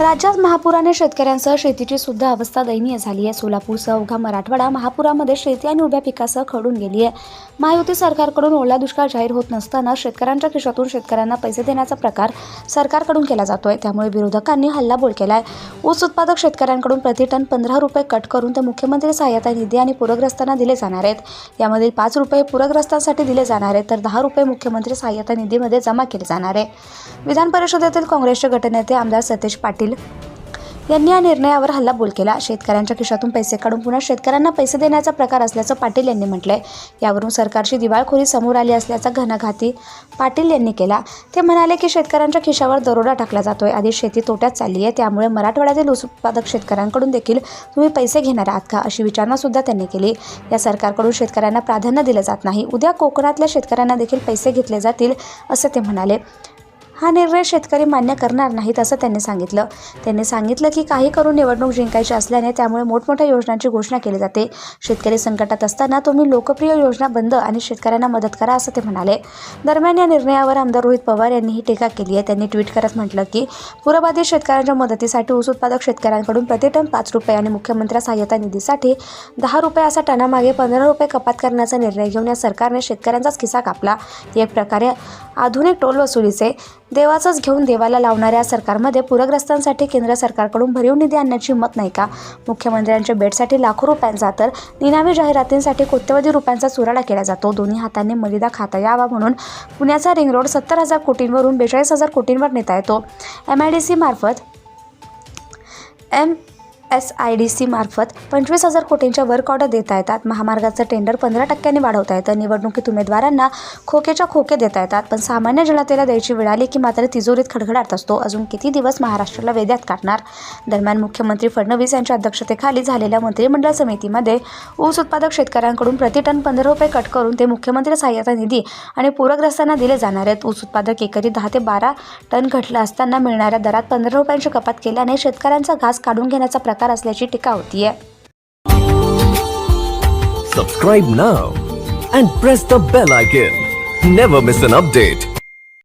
राज्यात महापुराने शेतकऱ्यांसह शेतीची सुद्धा अवस्था दयनीय झाली आहे. सोलापूरसह अवघा मराठवाडा महापुरामध्ये शेती आणि उभ्या पिकासह खडून गेली आहे. महायुती सरकारकडून ओला दुष्काळ जाहीर होत नसताना शेतकऱ्यांच्या खिशातून शेतकऱ्यांना पैसे देण्याचा प्रकार सरकारकडून केला जातोय. त्यामुळे विरोधकांनी हल्लाबोल केलाय. ऊस उत्पादक शेतकऱ्यांकडून प्रतिटन पंधरा रुपये कट करून ते मुख्यमंत्री सहाय्यता निधी आणि पूरग्रस्तांना दिले जाणार आहेत. यामधील पाच रुपये पूरग्रस्तांसाठी दिले जाणार आहेत तर दहा रुपये मुख्यमंत्री सहाय्यता निधीमध्ये जमा केले जाणार आहे. विधान परिषदेतील काँग्रेसचे गटनेते आमदार सतेज पाटील यांनी या निर्णयावर हल्लाबोल केला. शेतकऱ्यांच्या खिशातून पैसे काढून पुन्हा शेतकऱ्यांना पैसे देण्याचा प्रकार असल्याचं पाटील यांनी म्हटलंय. यावरून सरकारची दिवाळखोरी समोर आली असल्याचा घणाघाती पाटील यांनी केला. ते म्हणाले की शेतकऱ्यांच्या खिशावर दरोडा टाकला जातोय. आधी शेती तोट्यात चालली आहे. त्यामुळे मराठवाड्यातील ऊस उत्पादक शेतकऱ्यांकडून देखील तुम्ही पैसे घेणार आहात का? अशी विचारणा सुद्धा त्यांनी केली. या सरकारकडून शेतकऱ्यांना प्राधान्य दिलं जात नाही. उद्या कोकणातल्या शेतकऱ्यांना देखील पैसे घेतले जातील असं ते म्हणाले. हा निर्णय शेतकरी मान्य करणार नाहीत असं त्यांनी सांगितलं. त्यांनी सांगितलं की काही करून निवडणूक जिंकायची असल्याने त्यामुळे मोठमोठ्या योजनांची घोषणा केली जाते. शेतकरी संकटात असताना तुम्ही लोकप्रिय योजना बंद आणि शेतकऱ्यांना मदत करा असं ते म्हणाले. दरम्यान या निर्णयावर आमदार रोहित पवार यांनीही टीका केली आहे. त्यांनी ट्विट करत म्हटलं की पूरबाधित शेतकऱ्यांच्या मदतीसाठी ऊस उत्पादक शेतकऱ्यांकडून प्रतिटन पाच रुपये आणि मुख्यमंत्री सहाय्यता निधीसाठी दहा रुपये असा टनामागे पंधरा रुपये कपात करण्याचा निर्णय घेऊन या सरकारने शेतकऱ्यांचाच खिसा कापला. एक प्रकारे आधुनिक टोल वसुलीचे देवाचंच घेऊन देवाला लावणाऱ्या सरकारमध्ये पूरग्रस्तांसाठी केंद्र सरकारकडून भरीव निधी आणण्याची हिंमत नाही का? मुख्यमंत्र्यांच्या बेडसाठी लाखो रुपयांचा तर निनावी जाहिरातींसाठी कोट्यवधी रुपयांचा चुराडा केला जातो. दोन्ही हातांनी मलिदा खाता यावा म्हणून पुण्याचा रिंग रोड सत्तर हजार कोटींवरून बेचाळीस हजार कोटींवर नेता येतो. एम आय डी सी मार्फत M S I D C मार्फत पंचवीस हजार कोटींच्या वर्क ऑर्डर देता येतात. महामार्गाचं टेंडर पंधरा टक्क्यांनी वाढवता येतं. निवडणुकीत उमेदवारांना खोकेच्या खोके देता येतात. पण सामान्य जनतेला द्यायची वेळ आली की मात्र तिजोरीत खडखडाट असतो. अजून किती दिवस महाराष्ट्राला वेद्यात काढणार? दरम्यान मुख्यमंत्री फडणवीस यांच्या अध्यक्षतेखाली झालेल्या मंत्रिमंडळ समितीमध्ये ऊस उत्पादक शेतकऱ्यांकडून प्रतिटन पंधरा रुपये कट करून ते मुख्यमंत्री सहाय्यता निधी आणि पूरग्रस्तांना दिले जाणार आहेत. ऊस उत्पादक एकरी दहा ते बारा टन घटलं असताना मिळणाऱ्या दरात पंधरा रुपयांची कपात केल्याने शेतकऱ्यांचा घास काढून घेण्याचा प्रकार असल्याची टीका होतीये Subscribe now and press the bell icon. Never miss an update.